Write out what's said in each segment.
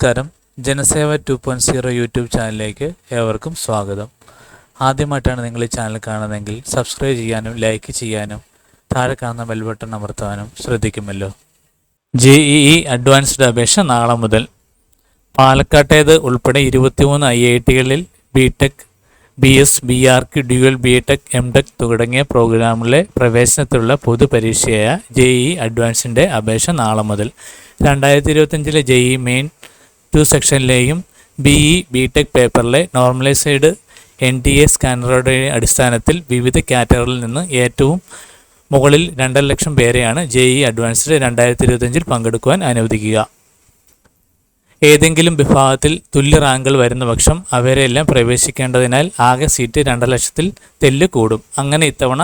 നമസ്കാരം. Janaseva two point zero YouTube ചാനലിലേക്ക് ഏവർക്കും സ്വാഗതം. ആദ്യമായിട്ടാണ് നിങ്ങൾ ഈ ചാനൽ കാണുന്നതെങ്കിൽ സബ്സ്ക്രൈബ് ചെയ്യാനും ലൈക്ക് ചെയ്യാനും താഴെ കാണുന്ന ബെൽ ബട്ടൺ അമർത്താനും ശ്രദ്ധിക്കുമല്ലോ. ജെ ഇ ഇ അഡ്വാൻസ്ഡ് അപേക്ഷ നാളെ മുതൽ. പാലക്കാട്ടേത് ഉൾപ്പെടെ ഇരുപത്തിമൂന്ന് I I ടികളിൽ B tech B S B arch dual B tech M tech തുടങ്ങിയ പ്രോഗ്രാമിലെ പ്രവേശനത്തിലുള്ള പൊതുപരീക്ഷയായ ജെ ഇ അഡ്വാൻസിന്റെ അപേക്ഷ നാളെ മുതൽ. രണ്ടായിരത്തി ഇരുപത്തഞ്ചിലെ ജെ ഇ മെയിൻ ടു സെക്ഷനിലെയും ബി ഇ ബി ടെക് പേപ്പറിലെ നോർമലൈസ്ഡ് എൻ ടി എ സ്കാനറുടെ അടിസ്ഥാനത്തിൽ വിവിധ കാറ്റഗറിയിൽ നിന്ന് ഏറ്റവും മുകളിൽ രണ്ടര ലക്ഷം പേരെയാണ് ജെ ഇ അഡ്വാൻസ്ഡ് രണ്ടായിരത്തി ഇരുപത്തഞ്ചിൽ പങ്കെടുക്കുവാൻ അനുവദിക്കുക. ഏതെങ്കിലും വിഭാഗത്തിൽ തുല്യ റാങ്കുകൾ വരുന്ന പക്ഷം അവരെല്ലാം പ്രവേശിക്കേണ്ടതിനാൽ ആകെ സീറ്റ് രണ്ടര ലക്ഷത്തിൽ തെല്ല് കൂടും. അങ്ങനെ ഇത്തവണ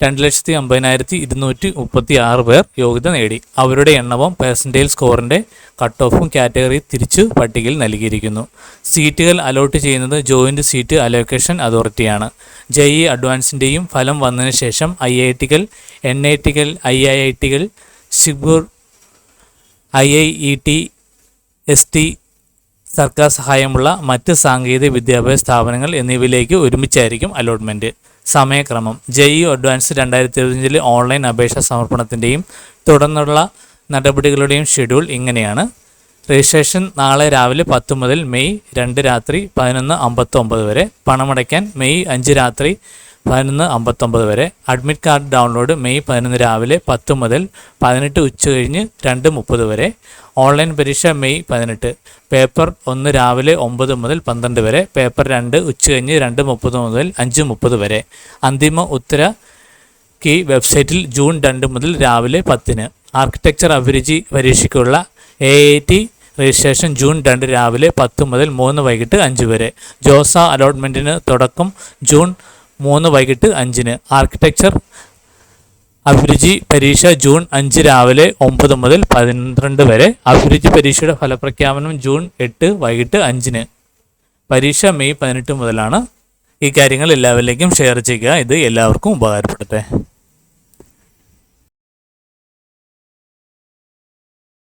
രണ്ട് ലക്ഷത്തി അമ്പതിനായിരത്തി ഇരുന്നൂറ്റി മുപ്പത്തി ആറ് പേർ യോഗ്യത നേടി. അവരുടെ എണ്ണവും പെർസെന്റേജ് സ്കോറിന്റെ കട്ട് ഓഫും കാറ്റഗറി തിരിച്ച് പട്ടികയിൽ നൽകിയിരിക്കുന്നു. സീറ്റുകൾ അലോട്ട് ചെയ്യുന്നത് ജോയിന്റ് സീറ്റ് അലോക്കേഷൻ അതോറിറ്റിയാണ് ജെ ഇ അഡ്വാൻസിന്റെയും ഫലം വന്നതിന് ശേഷം ഐ ഐ ടികൾ എൻ ഐ ടികൾ ഐ ഐ ഐ ടികൾ ഷിഗൂർ I I E S T T സർക്കാർ സഹായമുള്ള മറ്റ് സാങ്കേതിക വിദ്യാഭ്യാസ സ്ഥാപനങ്ങൾ എന്നിവയിലേക്ക് ഒരുമിച്ചായിരിക്കും അലോട്ട്മെന്റ് സമയക്രമം. ജെ ഇ അഡ്വാൻസ് രണ്ടായിരത്തി ഇരുപത്തിയഞ്ചിൽ ഓൺലൈൻ അപേക്ഷാ സമർപ്പണത്തിന്റെയും തുടർന്നുള്ള നടപടികളുടെയും ഷെഡ്യൂൾ ഇങ്ങനെയാണ്. രജിസ്ട്രേഷൻ നാളെ രാവിലെ പത്ത് മുതൽ മെയ് രണ്ട് രാത്രി പതിനൊന്ന് അമ്പത്തൊമ്പത് വരെ. പണമടയ്ക്കാൻ മെയ് അഞ്ച് രാത്രി പതിനൊന്ന് അമ്പത്തൊമ്പത് വരെ. അഡ്മിറ്റ് കാർഡ് ഡൗൺലോഡ് മെയ് പതിനൊന്ന് രാവിലെ പത്ത് മുതൽ പതിനെട്ട് ഉച്ച കഴിഞ്ഞ് രണ്ട് മുപ്പത് വരെ. ഓൺലൈൻ പരീക്ഷ മെയ് പതിനെട്ട്. പേപ്പർ ഒന്ന് രാവിലെ ഒമ്പത് മുതൽ പന്ത്രണ്ട് വരെ. പേപ്പർ രണ്ട് ഉച്ച കഴിഞ്ഞ് രണ്ട് മുപ്പത് മുതൽ അഞ്ച് മുപ്പത് വരെ. അന്തിമ ഉത്തര കീ വെബ്സൈറ്റിൽ ജൂൺ രണ്ട് മുതൽ രാവിലെ പത്തിന്. ആർക്കിടെക്ചർ അഭിരുചി പരീക്ഷയ്ക്കുള്ള A I T registration June രണ്ട് രാവിലെ പത്ത് മുതൽ മൂന്ന് വൈകിട്ട് അഞ്ച് വരെ. ജോസ അലോട്ട്മെന്റിന് തുടക്കം ജൂൺ മൂന്ന് വൈകിട്ട് അഞ്ചിന് ആർക്കിടെക്ചർ അഭിരുചി പരീക്ഷ ജൂൺ അഞ്ച് രാവിലെ ഒമ്പത് മുതൽ പന്ത്രണ്ട് വരെ. അഭിരുചി പരീക്ഷയുടെ ഫലപ്രഖ്യാപനം ജൂൺ എട്ട് വൈകിട്ട് അഞ്ചിന്. പരീക്ഷ മെയ് പതിനെട്ട് മുതലാണ്. ഈ കാര്യങ്ങൾ എല്ലാവരിലേക്കും ഷെയർ ചെയ്യുക. ഇത് എല്ലാവർക്കും ഉപകാരപ്പെടട്ടെ